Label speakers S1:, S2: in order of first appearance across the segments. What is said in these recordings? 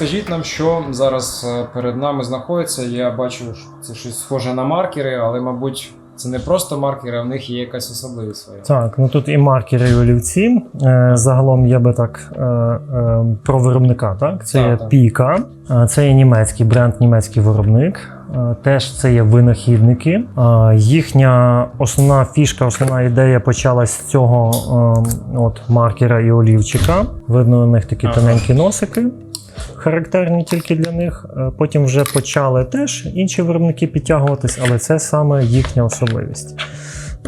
S1: розкажіть нам, що зараз е, перед нами знаходиться. Я бачу, що це щось схоже на маркери, але, мабуть, це не просто маркери, а в них є якась особливість своя.
S2: Так, ну тут і маркери, і олівці. Е, загалом я би так е, е, про виробника. Так, це
S1: Так,
S2: є
S1: так.
S2: Піка, це є німецький бренд, німецький виробник. Е, Теж це є винахідники. Е, Їхня основна фішка, основна ідея почалась з цього е, от маркера і олівчика. Видно, у них такі
S1: Ага.
S2: тоненькі носики. Характерні тільки для них. Е, Потім вже почали теж інші виробники підтягуватись, але це саме їхня особливість.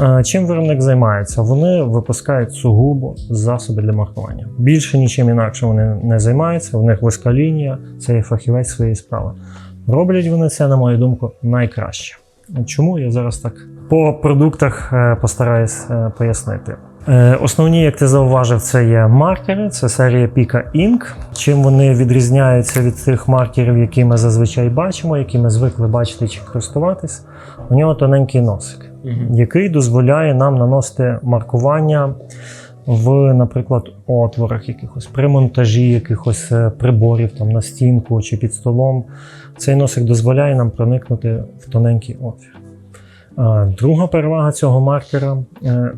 S2: Е, Чим виробник займається? Вони випускають сугубо засоби для маркування. Більше нічим інакше вони не займаються. У них вузька лінія, це є фахівець своєї справи. Роблять вони це, на мою думку, найкраще. Чому я зараз так по продуктах е, постараюсь пояснити. Е, Основні, як ти зауважив, це є маркери, це серія Pika Ink. Чим вони відрізняються від тих маркерів, які ми зазвичай бачимо, які ми звикли бачити чи користуватись. У нього тоненький носик який дозволяє нам наносити маркування в, наприклад, отворах якихось, при монтажі якихось е, приборів там на стінку чи під столом. Цей носик дозволяє нам проникнути в тоненький отвір. Друга перевага цього маркера е,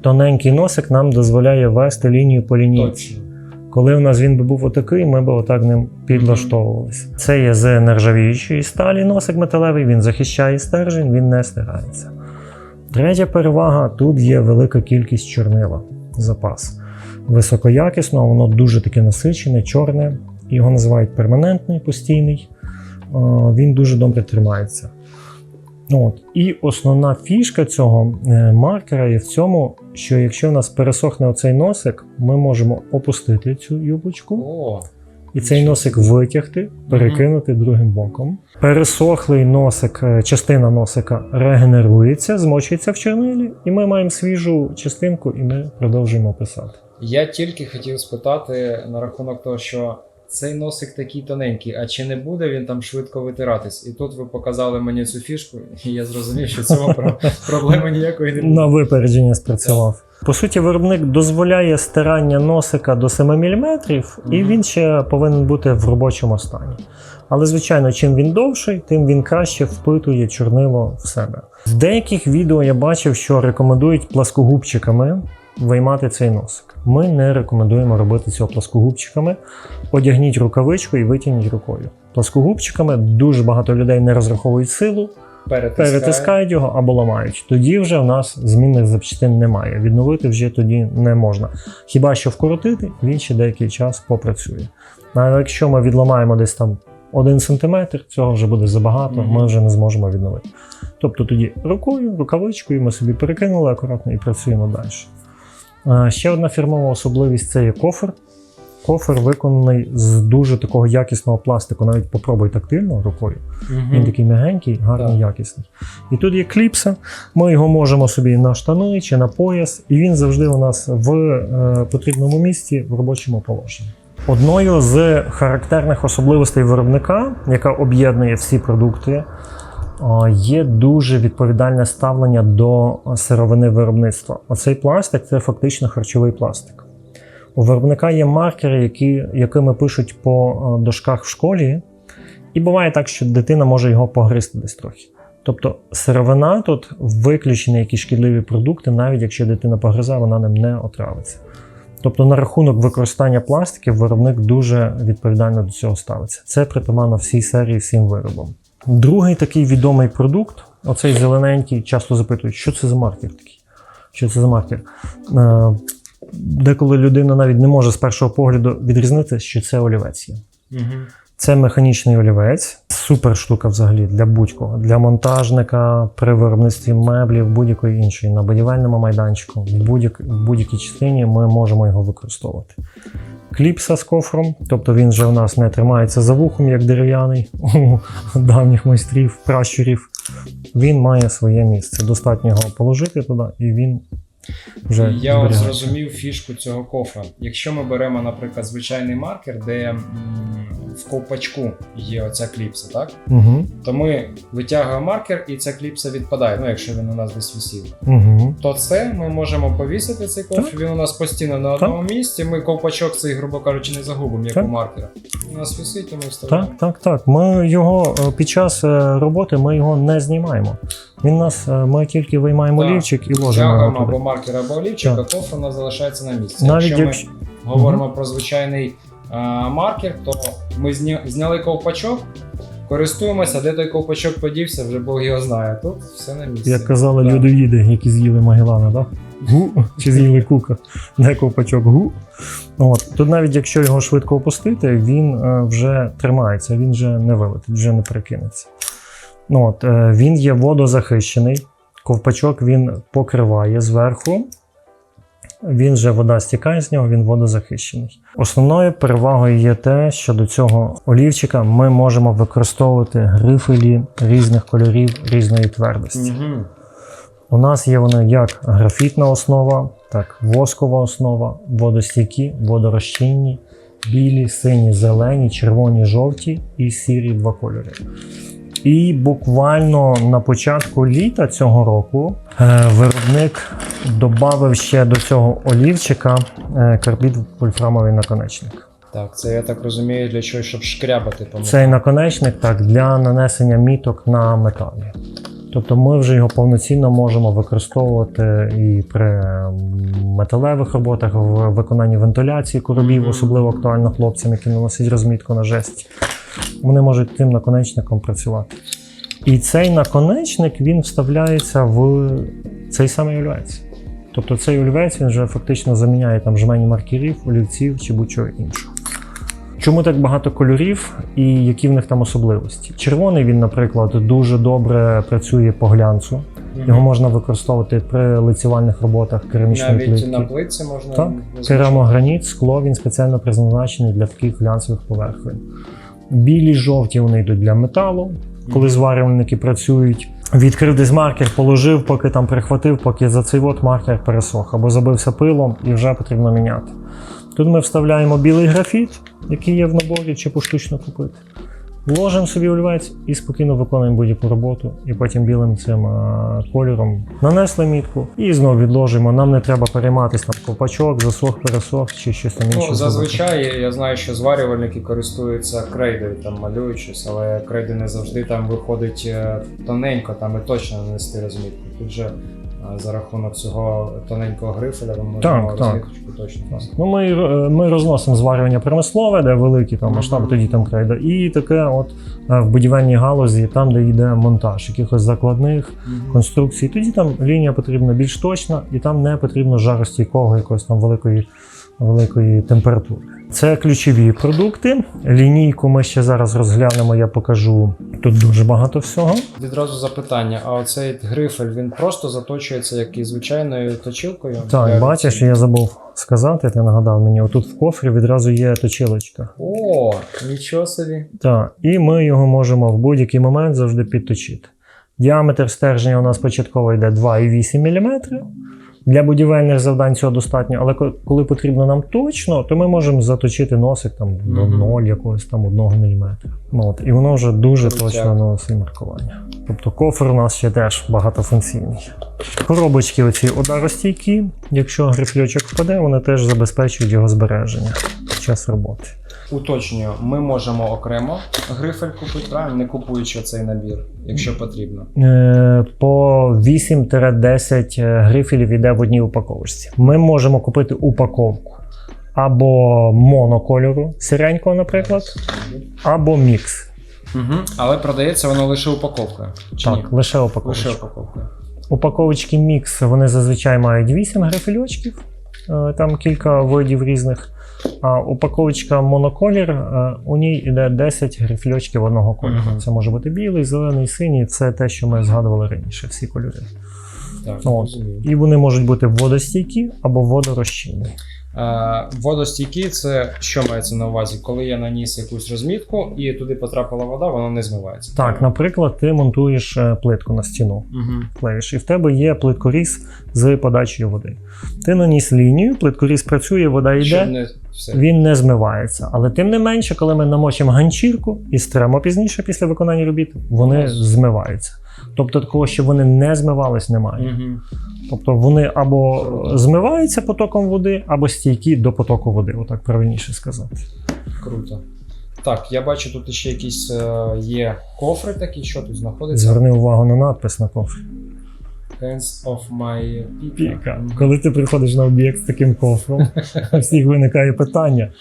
S2: тоненький носик нам дозволяє вести лінію по лінійці. Коли у нас він би був отакий, ми б отак ним підлаштовувалися. Це є з нержавіючої сталі носик металевий, він захищає стержень, він не стирається. Третя перевага тут є велика кількість чорнила, запас. Високоякісно, воно дуже таке насичене, чорне. Його називають перманентний, постійний. Він дуже добре тримається. От. І основна фішка цього е, маркера є в цьому, що якщо у нас пересохне оцей носик, ми можемо опустити цю юбочку
S1: О,
S2: і цей носик витягти, перекинути другим боком. Пересохлий носик, е, частина носика регенерується, змочується в чорнилі, і ми маємо свіжу частинку, і ми продовжуємо писати.
S1: я тільки хотів спитати на рахунок того, що цей носик такий тоненький, а чи не буде він там швидко витиратись? І тут ви показали мені цю фішку, і я зрозумів, що цього проблеми ніякої не буде.
S2: На випередження спрацював. По суті, виробник дозволяє стирання носика до 7 мм, і він ще повинен бути в робочому стані. Але, звичайно, чим він довший, тим він краще впитує чорнило в себе. В деяких відео я бачив, що рекомендують пласкогубчиками виймати цей носик. Ми не рекомендуємо робити цього пласкогубчиками. Одягніть рукавичку і витягніть рукою. Пласкогубчиками дуже багато людей не розраховують силу,
S1: Перетискає.
S2: перетискають його або ламають. Тоді вже в нас змінних запчастин немає. Відновити вже тоді не можна. Хіба що вкоротити, він ще деякий час попрацює. А якщо ми відламаємо десь там 1 см, цього вже буде забагато,
S1: Мгм.
S2: ми вже не зможемо відновити. Тобто тоді рукою, рукавичкою ми собі перекинули акуратно і працюємо далі. А, Ще одна фірмова особливість це є кофер. Кофер виконаний з дуже такого якісного пластику. Навіть попробуй тактильно рукою.
S1: Мгм.
S2: Він такий м'ягенький, гарний,
S1: Так.
S2: якісний. І тут є кліпса. Ми його можемо собі на штани чи на пояс, і він завжди у нас в е, потрібному місці в робочому положенні. Одною з характерних особливостей виробника, яка об'єднує всі продукти, е, є дуже відповідальне ставлення до сировини виробництва. Оцей пластик це фактично харчовий пластик. У виробника є маркери, які, якими пишуть по е, дошках в школі, і буває так, що дитина може його погризти десь трохи. Тобто сировина тут виключені якісь шкідливі продукти, навіть якщо дитина погризає, вона ним не отравиться. Тобто на рахунок використання пластиків виробник дуже відповідально до цього ставиться. Це притаманно всій серії всім виробам. Другий такий відомий продукт, оцей зелененький, часто запитують, що це за маркер такий. Що це за маркер? Е, Деколи людина навіть не може з першого погляду відрізнити, що це олівець є.
S1: Мгм.
S2: Це механічний олівець, супер штука взагалі для будь-кого, для монтажника при виробництві меблів, будь-якої іншої на будівельному майданчику, в будь-як- в будь-якій частині ми можемо його використовувати. Кліпса з кофром, тобто він вже у нас не тримається за вухом, як дерев'яний у давніх майстрів, пращурів. Він має своє місце. Достатньо його положити туди, і він вже
S1: Я
S2: зберігається.
S1: зрозумів фішку цього кофра. Якщо ми беремо, наприклад, звичайний маркер, де в ковпачку є оця кліпса, так?
S2: Угу.
S1: То ми витягуємо маркер, і ця кліпса відпадає. Ну, якщо він у нас десь висів.
S2: Угу.
S1: То це ми можемо повісити цей ковш. Він у нас постійно на одному місці. Ми ковпачок цей, грубо кажучи, не загубимо, як
S2: Так.
S1: у маркера. У нас висить, і ми вставляємо.
S2: Так, так, так. Ми його е, під час е, роботи ми його не знімаємо. Він нас, е, ми тільки виймаємо
S1: Так.
S2: олівчик і ложимо
S1: Втягуємо або маркер, або олівчик, а кофр у нас залишається на місці.
S2: Навіть
S1: якщо ми
S2: якщо
S1: говоримо про звичайний маркер, то ми зняли ковпачок, користуємося, де той ковпачок подівся, вже Бог його знає. Тут все на місці.
S2: як казали
S1: Так.
S2: людоїди, які з'їли Магеллана, да? Гу, чи з'їли кука, не ковпачок, гу. От. Тут навіть якщо його швидко опустити, він е, вже тримається, він вже не вилетить, вже не перекинеться. От, е, він є водозахищений, ковпачок він покриває зверху. Він же вода стікає з нього, він водозахищений. Основною перевагою є те, що до цього олівчика ми можемо використовувати грифелі різних кольорів, різної твердості.
S1: Угу.
S2: У нас є вони як графітна основа, так воскова основа, водостійкі, водорозчинні, білі, сині, зелені, червоні, жовті і сірі два кольори. І буквально на початку літа цього року е, виробник додав ще до цього олівчика е, карбід вольфрамовий наконечник.
S1: Так, це я так розумію, для чого, щоб шкрябати по
S2: Цей наконечник так для нанесення міток на металі. Тобто ми вже його повноцінно можемо використовувати і при металевих роботах, в виконанні вентиляції коробів, особливо актуально хлопцям, які наносять розмітку на жесті. Вони можуть тим наконечником працювати. І цей наконечник він вставляється в цей самий олівець. Тобто цей олівець він вже фактично заміняє там жмені маркерів, олівців чи будь-чого іншого. Чому так багато кольорів і які в них там особливості? Червоний він, наприклад, дуже добре працює по глянцу. Його можна використовувати при лицювальних роботах керамічної
S1: Навіть на плитці можна.
S2: Керамограніт, скло, він спеціально призначений для таких глянцевих поверхонь. Білі, жовті вони йдуть для металу, коли зварювальники працюють. Відкрив десь маркер, положив, поки там прихватив, поки за цей от маркер пересох, або забився пилом і вже потрібно міняти. Тут ми вставляємо білий графіт, який є в наборі, чи поштучно купити. Ложимо собі олівець і спокійно виконуємо будь-яку роботу. І потім білим цим а, кольором нанесли мітку і знову відложимо. Нам не треба перейматися там ковпачок, засох, пересох чи щось там інше.
S1: Ну,
S2: зробити.
S1: зазвичай я знаю, що зварювальники користуються крейдою, там малюють щось, але крейди не завжди там виходить е, тоненько, там і точно нанести розмітку. Тут же за рахунок цього тоненького грифеля ми можемо
S2: Так, так.
S1: точно.
S2: Ну, ми, е, ми розносимо зварювання промислове, де великі там масштаби,
S1: Мгм.
S2: тоді там крейда. І таке от е, в будівельній галузі, там, де йде монтаж якихось закладних конструкцій, тоді там лінія потрібна більш точна, і там не потрібно жаростійкого якоїсь там великої, великої температури. Це ключові продукти. Лінійку ми ще зараз розглянемо, я покажу. Тут дуже багато всього.
S1: Відразу запитання: а оцей грифель він просто заточується як і звичайною точилкою?
S2: Так,
S1: Для
S2: бачиш, я забув сказати, ти нагадав мені, отут в кофрі відразу є точилочка.
S1: О, нічого собі.
S2: Так, і ми його можемо в будь-який момент завжди підточити. Діаметр стержня у нас початково йде 2,8 мм. Для будівельних завдань цього достатньо, але коли потрібно нам точно, то ми можемо заточити носик там до
S1: Мгм.
S2: 0 якогось там 1 міліметра. Ну, от, і воно вже дуже точно наносить маркування. Тобто кофр у нас ще теж багатофункційний. Коробочки оці ударостійкі, якщо грифльочок впаде, вони теж забезпечують його збереження час роботи.
S1: Уточнюю, ми можемо окремо грифель купити, правильно, не купуючи цей набір, якщо потрібно.
S2: Е, По 8-10 грифелів йде в одній упаковочці. Ми можемо купити упаковку або монокольору, сіренького, наприклад, або мікс.
S1: Угу. Але продається воно лише упаковкою. Чи ні?
S2: Так, лише упаковочка.
S1: Лише упаковкою.
S2: Упаковочки мікс вони зазвичай мають 8 грифельочків, е, там кілька видів різних. А упаковочка моноколір, е, у ній йде 10 грифльочків одного кольору.
S1: Мгм.
S2: Це може бути білий, зелений, синій. Це те, що ми згадували раніше, всі кольори.
S1: Так,
S2: От. І вони можуть бути водостійкі або водорозчинні.
S1: Е, водостійкі це що мається на увазі? Коли я наніс якусь розмітку і туди потрапила вода, вона не змивається.
S2: Так, наприклад, ти монтуєш е, плитку на стіну,
S1: Угу.
S2: клеїш, і в тебе є плиткоріз з подачею води. Ти наніс лінію, плиткоріз працює, вода йде.
S1: Не все.
S2: Він не змивається. Але тим не менше, коли ми намочимо ганчірку і стремо пізніше після виконання робіт, вони змиваються. Тобто такого, що вони не змивались, немає.
S1: Угу.
S2: Тобто вони або змиваються потоком води, або стійкі до потоку води, отак правильніше сказати.
S1: Круто. Так, я бачу, тут ще якісь е, є кофри такі, що тут знаходиться?
S2: Зверни увагу на надпис на кофрі.
S1: Hands of my
S2: Піка. Коли ти приходиш на об'єкт з таким кофром, у всіх виникає питання.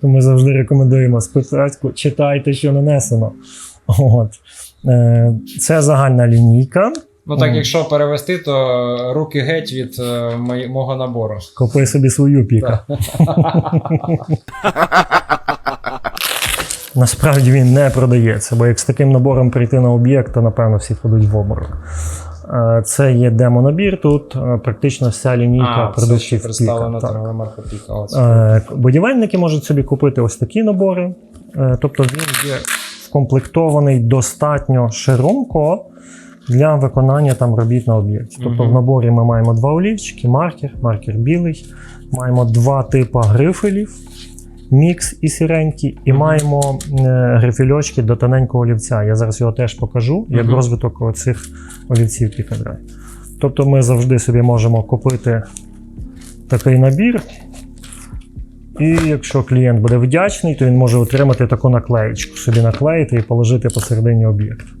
S2: То ми завжди рекомендуємо спочатку читайте, що нанесено. От. Е, Це загальна лінійка.
S1: Ну так, якщо перевести, то руки геть від е, мого набору.
S2: Купи собі свою піка. Насправді він не продається, бо як з таким набором прийти на об'єкт, то напевно всі впадуть в обморок. Е, Це є демо-набір. Тут практично вся лінійка продуктів піка. Так.
S1: Піка.
S2: Будівельники можуть собі купити ось такі набори. Е, Тобто він є вкомплектований достатньо широко для виконання там робіт на об'єкті. Тобто в наборі ми маємо два олівчики, маркер, маркер білий, маємо два типи грифелів. Мікс і сіренький, і
S1: Мгм.
S2: маємо е, грифельочки до тоненького олівця. Я зараз його теж покажу, як
S1: Мгм.
S2: розвиток цих олівців Picadraй. Тобто ми завжди собі можемо купити такий набір. І якщо клієнт буде вдячний, то він може отримати таку наклеєчку, собі наклеїти і положити посередині об'єкту.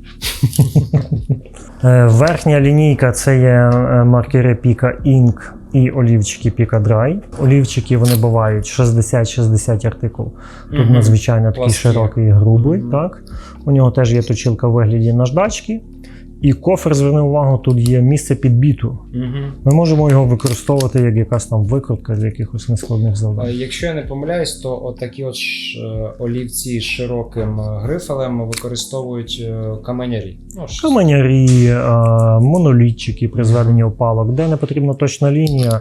S2: Е, Верхня лінійка це є е, маркери Pika Ink і олівчики Pika Dry. Олівчики вони бувають 60-60 артикул. Тут надзвичайно такий широкий і грубий. Так. У нього теж є точилка в вигляді наждачки. І кофер, зверни увагу, тут є місце під біту.
S1: Мгм.
S2: Ми можемо його використовувати як якась там викрутка для якихось нескладних
S1: Е,
S2: завдань.
S1: Якщо я не помиляюсь, то от такі от е, олівці з широким е, грифелем використовують е, каменярі. Ну,
S2: Каменярі, е, монолітчики при зведенні опалок, де не потрібна точна лінія,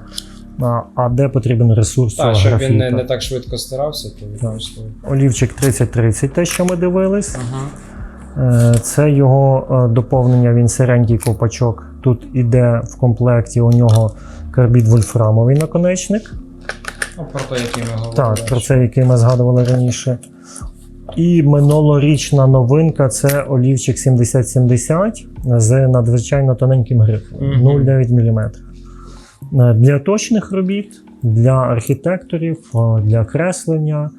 S2: а- де потрібен ресурс
S1: Так, щоб він не, не так швидко стирався, то використовують.
S2: Олівчик 3030, те, що ми дивились.
S1: Ага.
S2: Е, Це його е, доповнення, він сиренький ковпачок. Тут іде в комплекті у нього карбід вольфрамовий наконечник.
S1: Ну, про те, який ми говорили.
S2: Так, про це, який ми згадували раніше. І минулорічна новинка це олівчик 7070 з надзвичайно тоненьким грифом
S1: Мгм.
S2: 0,9 мм. Е, Для точних робіт, для архітекторів, для креслення.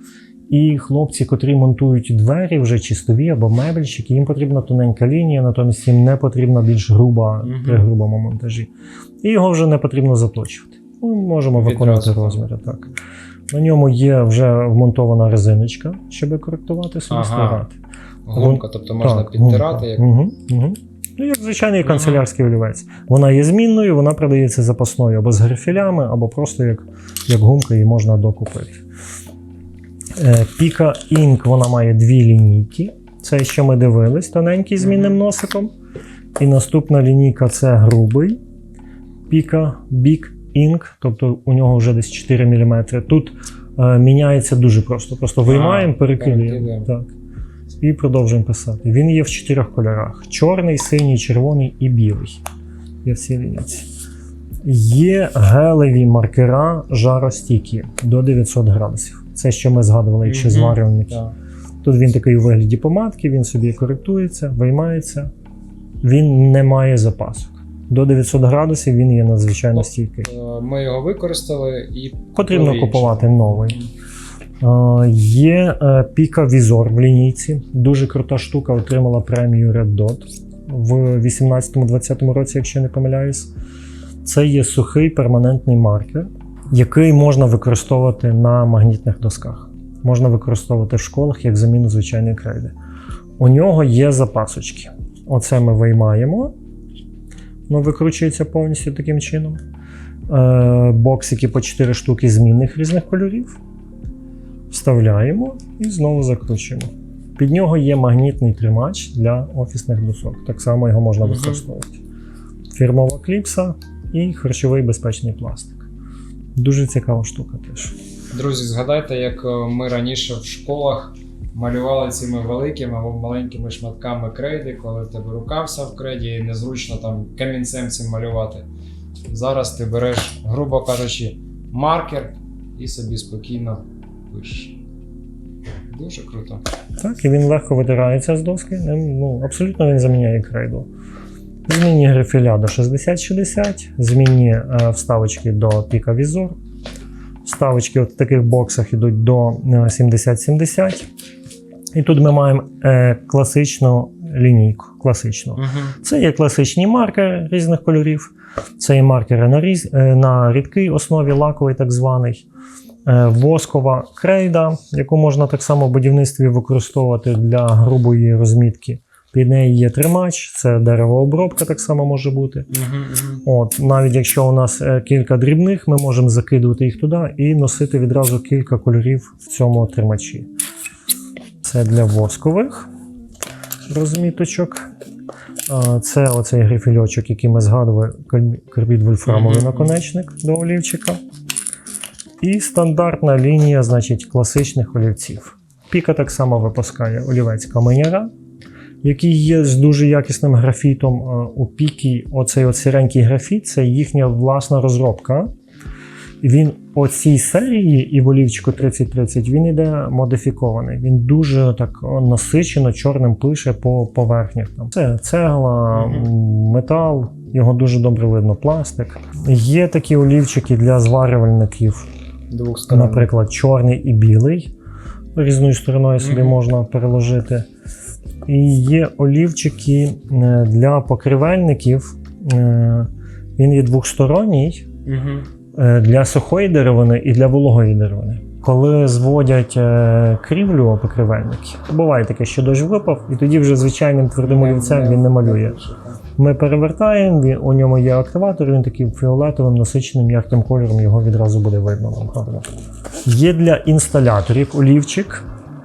S2: І хлопці, котрі монтують двері, вже чистові або мебельщики, їм потрібна тоненька лінія, натомість їм не потрібна більш груба
S1: Мгм.
S2: при грубому монтажі. І його вже не потрібно заточувати. Ми можемо виконувати розміри. Так. На ньому є вже вмонтована резиночка, щоб коректувати собі
S1: Ага. Гумка, тобто можна
S2: Так,
S1: підтирати. Як...
S2: Угу, угу. Ну, як звичайний
S1: Ага.
S2: канцелярський олівець. Вона є змінною, вона продається запасною або з грифелями, або просто як, як гумка її можна докупити. Е, Pika Ink вона має дві лінійки. Це що ми дивились, тоненький змінним носиком. І наступна лінійка це грубий Pika Big Ink, тобто у нього вже десь 4 мм. Тут е, міняється дуже просто. Просто виймаємо, перекидуємо.
S1: перекидаємо.
S2: Так. І продовжуємо писати. Він є в чотирьох кольорах: чорний, синій, червоний і білий. Є всі лінійці. Є гелеві маркера жаростійкі до 900 градусів. Це що ми згадували, якщо зварювальники.
S1: Так.
S2: Тут він такий у вигляді помадки, він собі коректується, виймається. Він не має запасок. До 900 градусів він є надзвичайно
S1: Ну,
S2: стійкий.
S1: Е, Ми його використали і
S2: Потрібно
S1: купили
S2: купувати новий. Е, Є е, Pika Visor в лінійці. Дуже крута штука, отримала премію Red Dot в 18-20 році, якщо не помиляюсь. Це є сухий перманентний маркер, який можна використовувати на магнітних досках. Можна використовувати в школах як заміну звичайної крейди. У нього є запасочки. Оце ми виймаємо. Воно викручується повністю таким чином. Е, боксики по 4 штуки змінних різних кольорів. Вставляємо і знову закручуємо. Під нього є магнітний тримач для офісних досок. Так само його можна використовувати. Фірмова кліпса і харчовий безпечний пластик. Дуже цікава штука теж.
S1: Друзі, згадайте, як е, ми раніше в школах малювали цими великими або маленькими шматками крейди, коли тебе рука вся в крейді і незручно там камінцем цим малювати. Зараз ти береш, грубо кажучи, маркер і собі спокійно пишеш. Дуже круто.
S2: Так, і він легко витирається з доски. Ну, абсолютно він заміняє крейду. Змінні грифеля до 60-60, змінні е, вставочки до піка візор. Вставочки от в таких боксах йдуть до е, 70-70. І тут ми маємо е, класичну лінійку. Класичну.
S1: Угу.
S2: Це є класичні маркери різних кольорів. Це є маркери на, різ... е, на рідкій основі, лаковий так званий. Е, Воскова крейда, яку можна так само в будівництві використовувати для грубої розмітки. Під неї є тримач, це деревообробка так само може бути. От, навіть якщо у нас е, кілька дрібних, ми можемо закидувати їх туди і носити відразу кілька кольорів в цьому тримачі. Це для воскових розміточок. Це оцей грифельочок, який ми згадували, карбі- карбід вольфрамовий наконечник до олівчика. І стандартна лінія, значить, класичних олівців. Піка так само випускає олівець каменяра, який є з дуже якісним графітом. Е, У пікі оцей от сіренький графіт це їхня власна розробка. Він по цій серії і в олівчику 3030 він іде модифікований. Він дуже так насичено чорним пише по поверхнях. Там це цегла, метал, його дуже добре видно, пластик. Є такі олівчики для зварювальників, наприклад, чорний і білий. Різною стороною собі можна переложити. І є олівчики е, для покривельників. Е, Він є двохсторонній
S1: Угу.
S2: е, для сухої деревини і для вологої деревини. Коли зводять крівлю покривельники, буває таке, що дощ випав, і тоді вже звичайним твердим олівцем він не малює. Ми перевертаємо, він, у ньому є активатор, він таким фіолетовим, насиченим, ярким кольором його відразу буде видно. Є для інсталяторів олівчик.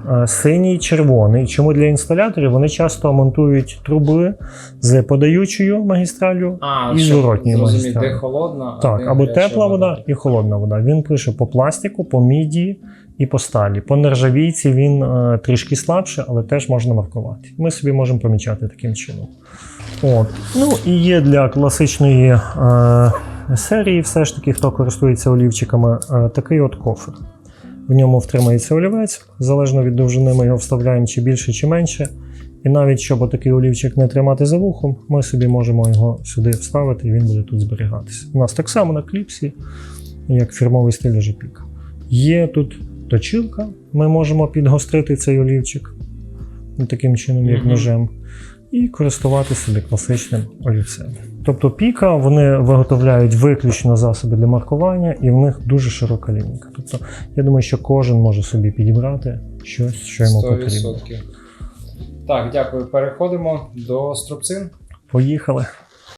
S2: Е, Синій, червоний. Чому для інсталяторів? Вони часто монтують труби з подаючою магістралю
S1: А,
S2: і зворотньою
S1: де холодна,
S2: Так, або тепла вода і холодна вода. Він пише по пластику, по міді і по сталі. По нержавійці він е, трішки слабше, але теж можна маркувати. Ми собі можемо помічати таким чином. От. Ну і є для класичної е, серії, все ж таки, хто користується олівчиками, е, такий от кофр. В ньому втримається олівець, залежно від довжини, ми його вставляємо чи більше, чи менше. І навіть щоб такий олівчик не тримати за вухом, ми собі можемо його сюди вставити, і він буде тут зберігатися. У нас так само на кліпсі, як фірмовий стиль Жепік. Є тут точилка, ми можемо підгострити цей олівчик ну, таким чином, як ножем, і користувати собі класичним олівцем. Тобто піка вони виготовляють виключно засоби для маркування, і в них дуже широка лінійка. Тобто, я думаю, що кожен може собі підібрати щось, що йому потрібно.
S1: 100%. Так, дякую. Переходимо до струбцин.
S2: Поїхали.